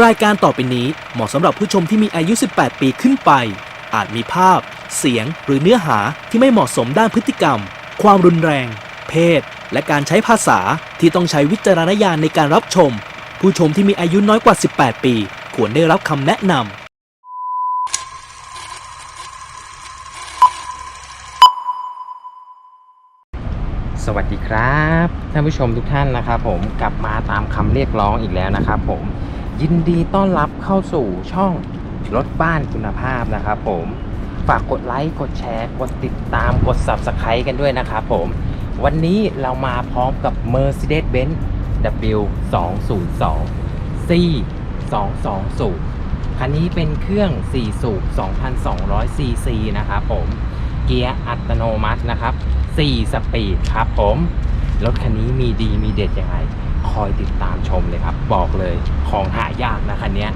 รายการต่อไปนี้เหมาะสำหรับผู้ชมที่มีอายุ 18 ปีขึ้นไป อาจมีภาพ เสียง หรือเนื้อหาที่ไม่เหมาะสมด้านพฤติกรรม ความรุนแรง เพศ และการใช้ภาษาที่ต้องใช้วิจารณญาณในการรับชม ผู้ชมที่มีอายุน้อยกว่า 18 ปี ควรได้รับคำแนะนำสวัสดีครับท่านผู้ชมทุกท่านนะครับผมกลับมาตามคำเรียกร้องอีกแล้วนะครับผม ยินดีต้อนรับเข้าสู่ช่องรถบ้านคุณภาพนะครับผมฝากกดไลค์กดแชร์ กดติดตามกด Subscribe กันด้วยนะครับผม วันนี้เรามาพร้อมกับ Mercedes-Benz W 2 0 2 C 2 2 0คันนี้เป็นเครื่อง 4 สูบ 2,200ซีซีนะครับผม เกียร์อัตโนมัตินะครับ 4 สปีดครับผม รถคันนี้มีดีมีเด็ดยังไง คอยติดตามชมเลยครับ บอกเลยของหายากนะคันนี้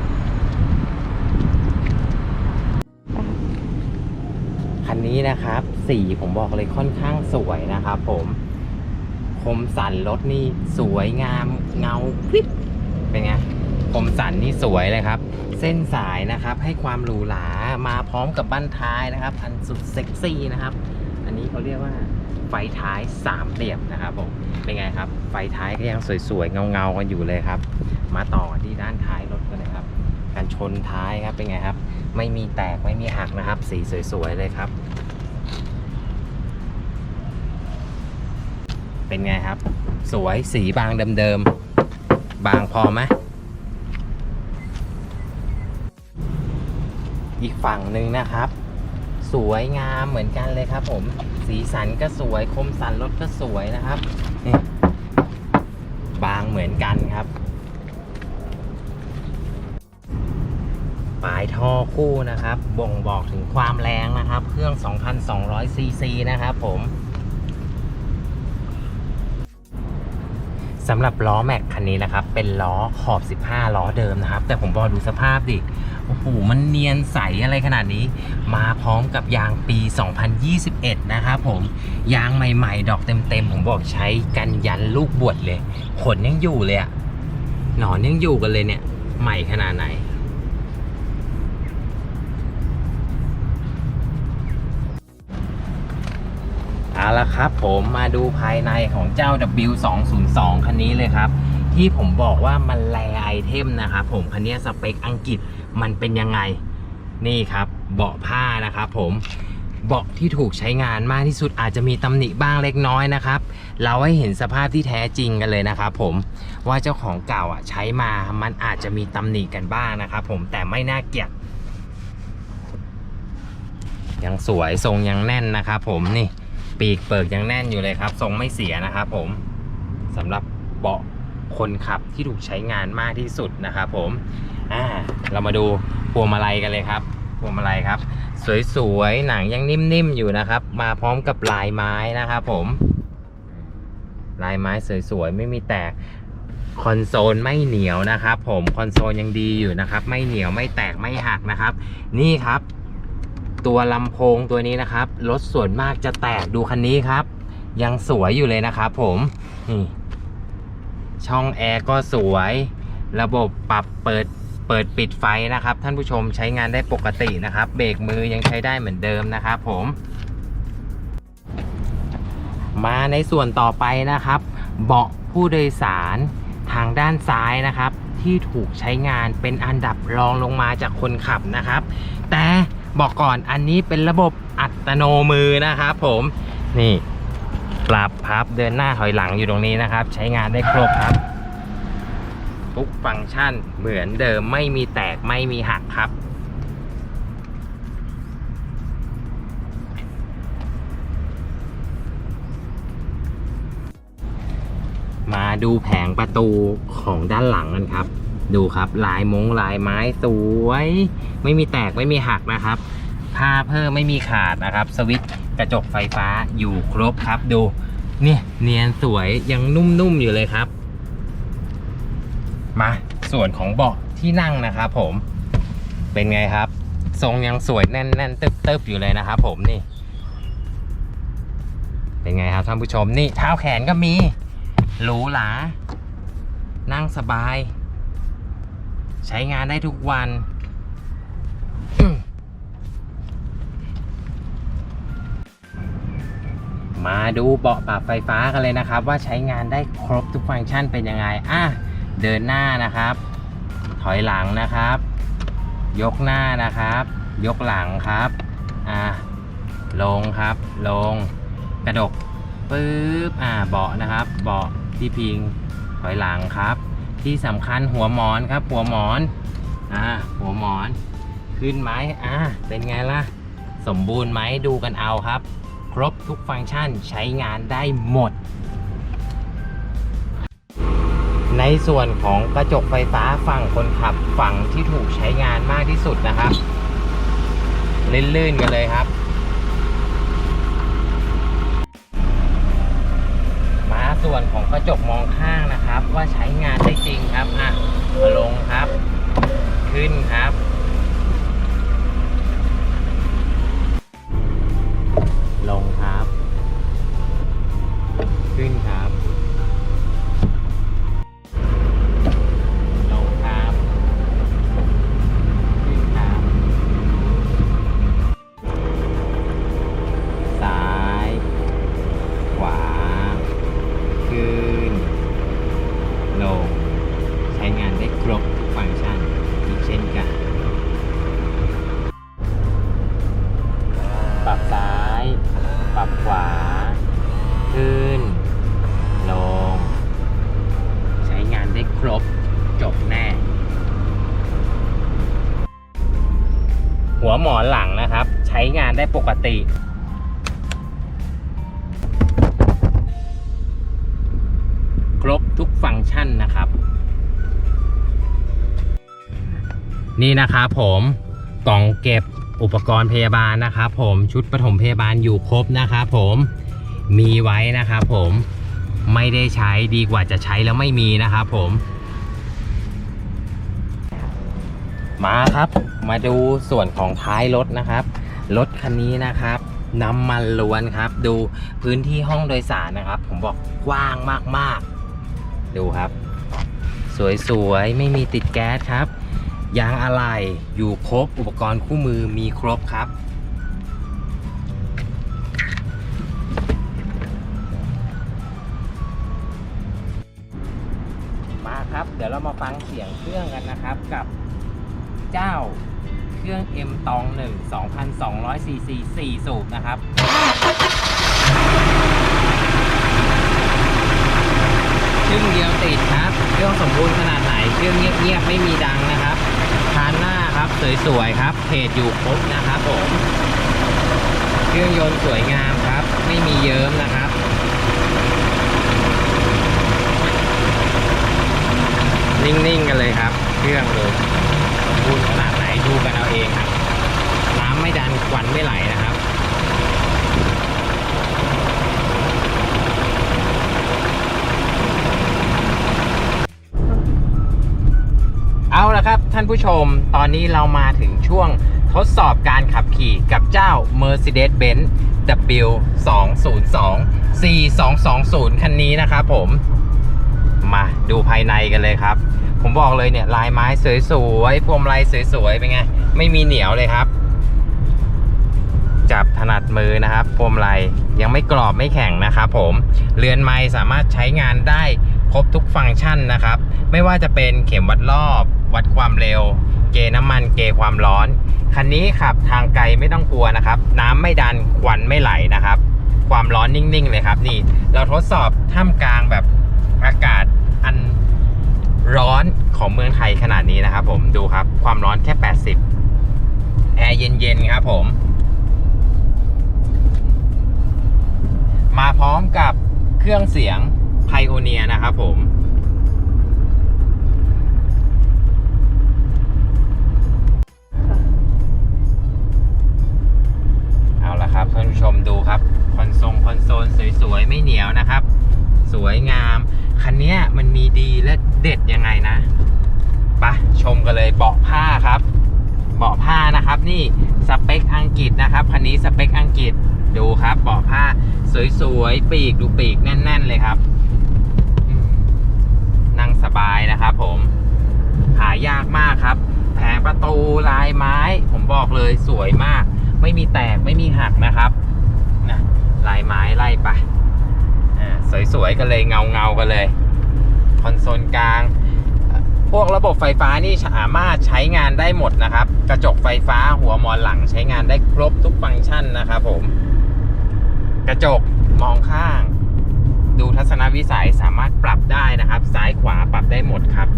คันนี้นะครับ สีผมบอกเลยค่อนข้างสวยนะครับผมคมสันรถนี่สวยงามเงาพริบเป็นไงคมสันนี่สวยเลยครับ เส้นสายนะครับให้ความหรูหรามาพร้อมกับบั้นท้ายนะครับ อันสุดเซ็กซี่นะครับ อันนี้เขาเรียกว่า ไฟท้ายสามเหลี่ยมนะครับผมเป็นไงครับ ไฟท้ายก็ยังสวยๆเงาๆกันอยู่เลยครับ มาต่อที่ด้านท้ายรถกันเลยครับการชนท้ายครับเป็นไงครับ ไม่มีแตกไม่มีหักนะครับ สีสวยๆเลยครับ เป็นไงครับ สวยสีบางเดิมๆบางพอไหมอีกฝั่งหนึ่งนะครับ สวยงามเหมือนกันเลยครับผม สีสันก็สวย คมสันรถก็สวยนะครับนี่บางเหมือนกันครับปลายท่อคู่นะครับ บ่งบอกถึงความแรงนะครับ เครื่อง 2,200ซีซีนะครับผม สำหรับล้อแม็กคันนี้นะครับ เป็นล้อขอบ 15 ล้อเดิมนะครับ แต่ผมบอกดูสภาพดิ โอ้โห มันเนียนใสอะไรขนาดนี้ มาพร้อมกับยางปี 2021 นะครับผม ยางใหม่ๆ ดอกเต็มๆ ผมบอกใช้กันยันลูกบวชเลย ขนยังอยู่เลยอะหนอนยังอยู่กันเลยเนี่ย ใหม่ขนาดไหน ละครับผมมาดูภายในของเจ้า W202 คันนี้เลยครับ ที่ผมบอกว่ามันแลไอเทมนะครับผมคันนี้สเปคอังกฤษมันเป็นยังไง นี่ครับเบาะผ้านะครับผมเบาะที่ถูกใช้งานมากที่สุดอาจจะมีตำหนิบ้างเล็กน้อยนะครับ เราให้เห็นสภาพที่แท้จริงกันเลยนะครับผมว่าเจ้าของเก่าอะใช้มามันอาจจะมีตำหนิกันบ้างนะครับผมแต่ไม่น่าเกลียดยังสวยทรงยังแน่นนะครับผมนี่ ปีกเปิกยังแน่นอยู่เลยครับ ทรงไม่เสียนะครับผมสำหรับเบาะคนขับที่ถูกใช้งานมากที่สุดนะครับผมอ่าเรามาดูพวงมาลัยกันเลยครับพวงมาลัยครับ สวยๆหนังยังนิ่มๆอยู่นะครับ มาพร้อมกับลายไม้นะครับผมลายไม้สวยๆไม่มีแตกคอนโซลไม่เหนียวนะครับ ผมคอนโซลยังดีอยู่นะครับ ไม่เหนียวไม่แตกไม่หักนะครับ นี่ครับ ตัวลำโพงตัวนี้นะครับรถส่วนมากจะแตกดูคันนี้ครับ ยังสวยอยู่เลยนะครับผมนี่ช่องแอร์ก็สวย ระบบปรับเปิดเปิดปิดไฟนะครับ ท่านผู้ชมใช้งานได้ปกตินะครับ เบรกมือยังใช้ได้เหมือนเดิมนะครับผม มาในส่วนต่อไปนะครับ เบาะผู้โดยสารทางด้านซ้ายนะครับ ที่ถูกใช้งานเป็นอันดับรองลงมาจากคนขับนะครับ แต่ บอกก่อนอันนี้เป็นระบบอัตโนมือนะครับผมนี่ปรับพับเดินหน้าถอยหลังอยู่ตรงนี้นะครับ ใช้งานได้ครบครับ ทุกฟังก์ชันเหมือนเดิมไม่มีแตกไม่มีหักครับ มาดูแผงประตูของด้านหลังกันครับ ดูครับลายมงลายไม้สวย ไม่มีแตกไม่มีหักนะครับผ้าเพิ่มไม่มีขาดนะครับ สวิตช์กระจกไฟฟ้าอยู่ครบครับดูเนี่ยเนียนสวยยังนุ่มๆอยู่เลยครับ มาส่วนของเบาะที่นั่งนะครับผมเป็นไงครับ ทรงยังสวยแน่นๆเติบๆอยู่เลยนะครับผมนี่ เป็นไงครับท่านผู้ชมนี่เท้าแขนก็มีหรูหรานั่งสบาย ใช้งานได้ทุกวัน มาดูเบาะปรับไฟฟ้ากันเลยนะครับ ว่าใช้งานได้ครบทุกฟังก์ชันเป็นยังไงอะเดินหน้านะครับ ถอยหลังนะครับ ยกหน้านะครับ ยกหลังครับอะลงครับ ลง กระดกปึ๊บอ่าเบาะนะครับ เบาะที่พิงถอยหลังครับ ที่สำคัญหัวหมอนครับ หัวหมอนอ่าหัวหมอน ขึ้นไหมอ่าเป็นไงล่ะ สมบูรณ์ไหมดูกันเอาครับ ครบทุกฟังก์ชันใช้งานได้หมด ในส่วนของกระจกไฟฟ้าฝั่งคนขับฝั่งที่ถูกใช้งานมากที่สุดนะครับลื่นๆกันเลยครับ ส่วนของกระจกมองข้างนะครับ ว่าใช้งานได้จริงครับอะมาลงครับ นี่นะครับผมกล่องเก็บอุปกรณ์พยาบาลนะครับผมชุดปฐมพยาบาลอยู่ครบนะครับผมมีไว้นะครับผมไม่ได้ใช้ดีกว่าจะใช้แล้วไม่มีนะครับผม มาครับมาดูส่วนของท้ายรถนะครับรถคันนี้นะครับน้ำมันล้วนครับ ดูพื้นที่ห้องโดยสารนะครับ ผมบอกกว้างมากๆ ดูครับ สวยๆ ไม่มีติดแก๊สครับ ยางอะไหล่อยู่ครบอุปกรณ์คู่มือมีครบครับ มาครับ เดี๋ยวเรามาฟังเสียงเครื่องกันนะครับกับเจ้าเครื่อง M ตอง1 2,200 cc 4 สูบนะครับเครื่องเดียวติดครับ เครื่องสมบูรณ์ขนาดไหน เครื่องเงียบๆ ไม่มีดังนะ สวยๆครับเพจอยู่ครบนะครับผมเครื่องยนต์สวยงามครับ ไม่มีเยิ้มนะครับนิ่งๆกันเลยครับ เครื่องเลยบูนขนาดไหนดูกันเอาเองครับ น้ำไม่ดันควันไม่ไหลนะครับ ท่านผู้ชม ตอนนี้เรามาถึงช่วงทดสอบการขับขี่กับเจ้า Mercedes-Benz W 2 0 2 4 2 2 0 คันนี้นะครับผม มาดูภายในกันเลยครับ ผมบอกเลยเนี่ย ลายไม้สวยๆพวงมาลัยสวยๆเป็นไง ไม่มีเหนียวเลยครับ จับถนัดมือนะครับพวงมาลัยยังไม่กรอบไม่แข็งนะครับผม เรือนไม้สามารถใช้งานได้ รบทุกฟังก์ชันนะครับ ไม่ว่าจะเป็นเข็มวัดรอบ วัดความเร็ว เกน้ำมันเกความร้อน คันนี้ขับทางไกลไม่ต้องกลัวนะครับ น้ำไม่ดันควันไม่ไหลนะครับ ความร้อนนิ่งๆเลยครับนี่เราทดสอบท่ามกลางแบบอากาศอันร้อนของเมืองไทยขนาดนี้นะครับ ผมดูครับความร้อนแค่ 80 แอร์เย็นๆครับผม มาพร้อมกับเครื่องเสียง Pioneer นะครับผมเอาละครับท่านผู้ชมดูครับ คอนโซลคอนโซลสวยๆ ไม่เหนียวนะครับ สวยงาม คันนี้มันมีดีและเด็ดยังไงนะไปะชมกันเลยเบาะผ้าครับ เบาะผ้านะครับนี่สเปคอังกฤษนะครับคันนี้สเปคอังกฤษดูครับเบาะผ้าสวยๆ ปีกดูปีกแน่น ๆ เลยครับ บายนะครับผมหายากมากครับ แผงประตูลายไม้ ผมบอกเลยสวยมาก ไม่มีแตกไม่มีหักนะครับนะลายไม้ไล่ไปอ่าสวยๆกันเลยเงาเงาๆกันเลย คอนโซลกลาง พวกระบบไฟฟ้านี่สามารถใช้งานได้หมดนะครับ กระจกไฟฟ้าหัวมอนหลังใช้งานได้ครบทุกฟังก์ชันนะครับผม กระจกมองข้าง ดูทัศนวิสัยสามารถปรับได้นะครับ ซ้ายขวาปรับได้หมดครับ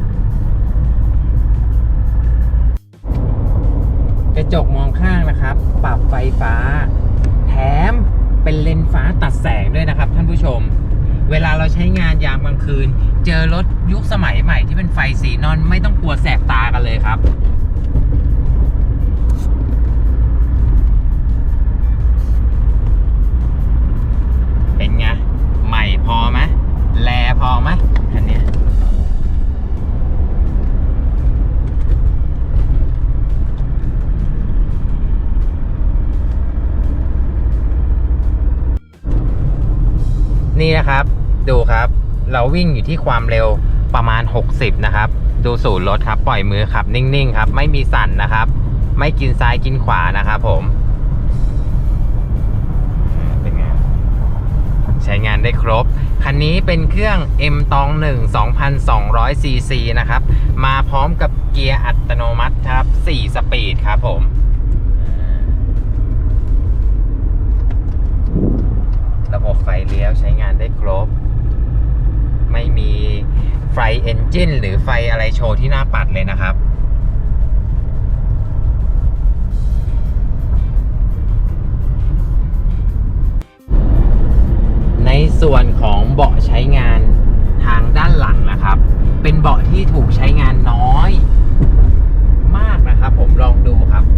กระจกมองข้างนะครับ ปรับไฟฟ้า แถมเป็นเลนฟ้าตัดแสงด้วยนะครับ ท่านผู้ชม เวลาเราใช้งานยามกลางคืน เจอรถยุคสมัยใหม่ที่เป็นไฟสีนอนไม่ต้องกลัวแสบตากันเลยครับ เราวิ่งอยู่ที่ความเร็วประมาณ 60 นะครับ ดูสูตรรถครับ ปล่อยมือขับนิ่ง ๆ ครับ ไม่มีสั่นนะครับ ไม่กินซ้ายกินขวานะครับผมเป็นไงใช้งานได้ครบ คันนี้เป็นเครื่อง M ตอง1 2,200 cc นะครับ มาพร้อมกับเกียร์อัตโนมัติครับ 4 สปีดครับผมระบบไฟเลี้ยวใช้งานได้ครบ ไม่มีไฟเอนจินหรือไฟอะไรโชว์ที่หน้าปัดเลยนะครับ ในส่วนของเบาะใช้งานทางด้านหลังนะครับ เป็นเบาะที่ถูกใช้งานน้อย มากนะครับผมลองดูครับเบ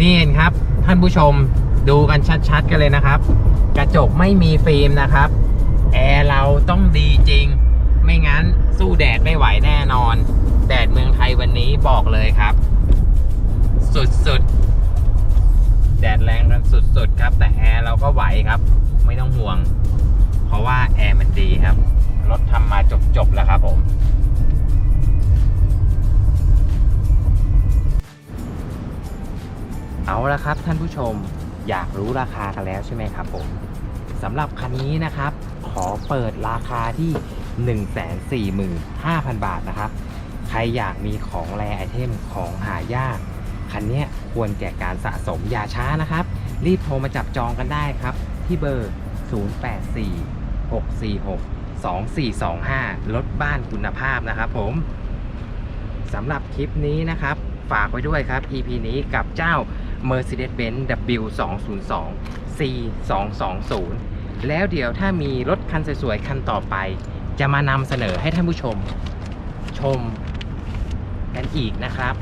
นี่เห็นครับ ท่านผู้ชมดูกันชัดๆกันเลยนะครับ กระจกไม่มีฟิล์มนะครับแอร์เราต้องดีจริง ไม่งั้นสู้แดดไม่ไหวแน่นอน แดดเมืองไทยวันนี้บอกเลยครับ สุดๆ แดดแรงกันสุดๆครับ แต่แอร์เราก็ไหวครับ ไม่ต้องห่วง เพราะว่าแอร์มันดีครับรถทำมาจบๆแล้วครับผม ละครับท่านผู้ชมอยากรู้ราคากันแล้วใช่ไหมครับผมสำหรับคันนี้นะครับ ขอเปิดราคาที่ 145,000 บาทนะครับ ใครอยากมีของแรไอเทมของหายาก คันนี้ควรแก่การสะสมอย่าช้านะครับ รีบโทรมาจับจองกันได้ครับ ที่เบอร์ 084 646 2425รถบ้านคุณภาพนะครับผมสำหรับคลิปนี้นะครับ ฝากไว้ด้วยครับ EP นี้กับเจ้า Mercedes-Benz W202 C220 แล้วเดี๋ยวถ้ามีรถคันสวยๆ คันต่อไป จะมานำเสนอให้ท่านผู้ชมชมกันอีกนะครับ